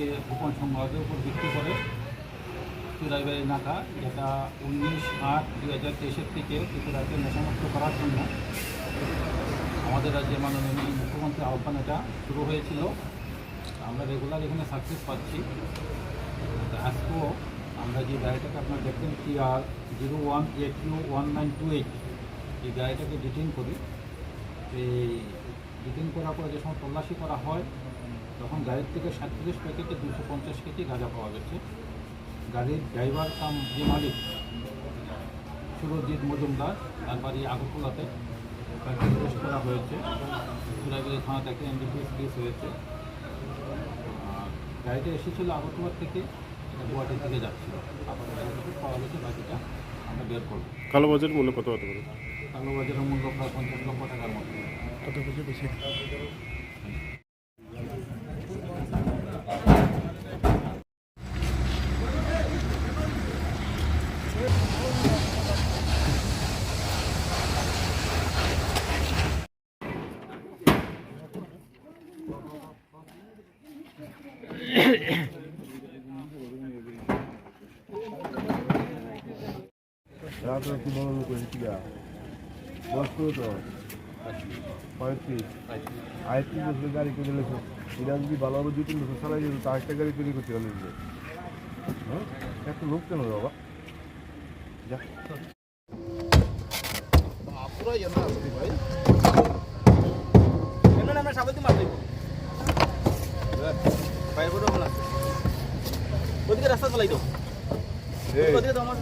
আজকে গোপন সংবাদের উপর ভিত্তি করে চুরাইবাড়ি নাকা যেটা উনিশ আট দু হাজার তেইশের থেকে ত্রিপুরাকে নেশামুক্ত করার জন্য আমাদের রাজ্যের মাননীয় মুখ্যমন্ত্রীর আহ্বান এটা শুরু হয়েছিল। আমরা রেগুলার এখানে সাকসেস পাচ্ছি। আজকেও আমরা যে গাড়িটাকে আপনার দেখবেন T R zero one eight U one nine two eight, এই গাড়িটাকে ডিটেন করি। এই ডিটেন করার পরে যে সময় তল্লাশি করা হয় তখন গাড়ির থেকে সাতত্রিশ প্যাকেটে দুশো পঞ্চাশ কেজি গাঁজা পাওয়া গেছে। গাড়ির ড্রাইভার কাম যে মালিক সুরজিৎ মজুমদার তার বাড়ি আগরতলাতে। তাকে অ্যারেস্ট করা হয়েছে। সুরাইবাড়ি থানা থেকে এনডিপিএস কেস হয়েছে। আর গাড়িটা এসেছিল আগরতলা থেকে গুয়াহাটি থেকে যাচ্ছিল। আবার গাড়িটাকে পাওয়া গেছে বাকিটা আমরা বের করব। কালোবাজার মূল্য কত হতে পারে? কালোবাজারের মূল্য প্রায় পঞ্চাশ লক্ষ টাকার মতো। কত কিছু বেশি বড় লোক হয়েছে ঠিক আছে বয়স করে তো পঁয়ত্রিশ আয়ত্রিশ বছরের গাড়ি করে লেখো এটা যদি ভালোভাবে দু তিন বছর চালাই যেত তা একটা গাড়ি তৈরি করতে পারলে হ্যাঁ এত লোক কেন বাবা যা ওদিকে রাস্তা চালাই দাও ওদিকে দাও আমার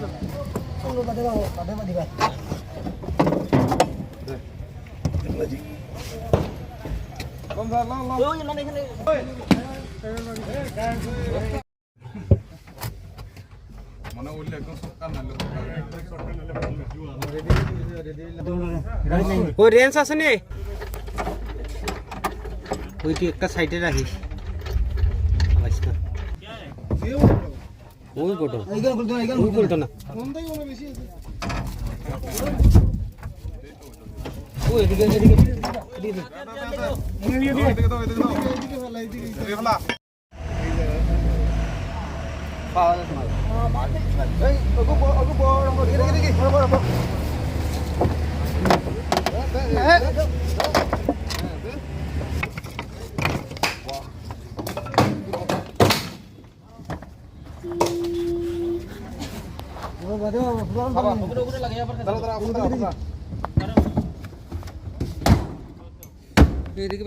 ওই মানে এখানে ওই রেঞ্জ আছে নি ওইটি একটা সাইডে রাখিস আওয়াজ না। ওই গোটো ওই গোটো না ও এদিকে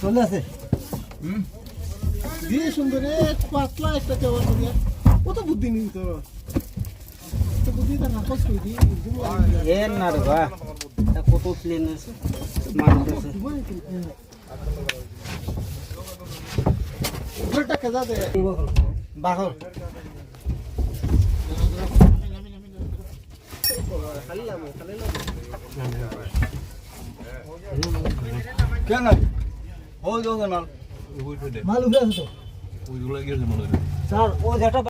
চলে আছে দিয়ে সুন্দর পাতলা একটা চাওয়া করিয়া কত বুদ্ধি নিন তোর? তো বুদ্ধি তা নাকচ করে দি এ না রে বা কত প্লেন আছে? মানুষ আছে উপরটা কাজা দে বাঘর মাল উঠে আছে তো। ওইগুলো গিয়েছে মনে হয়। স্যার ও যেটা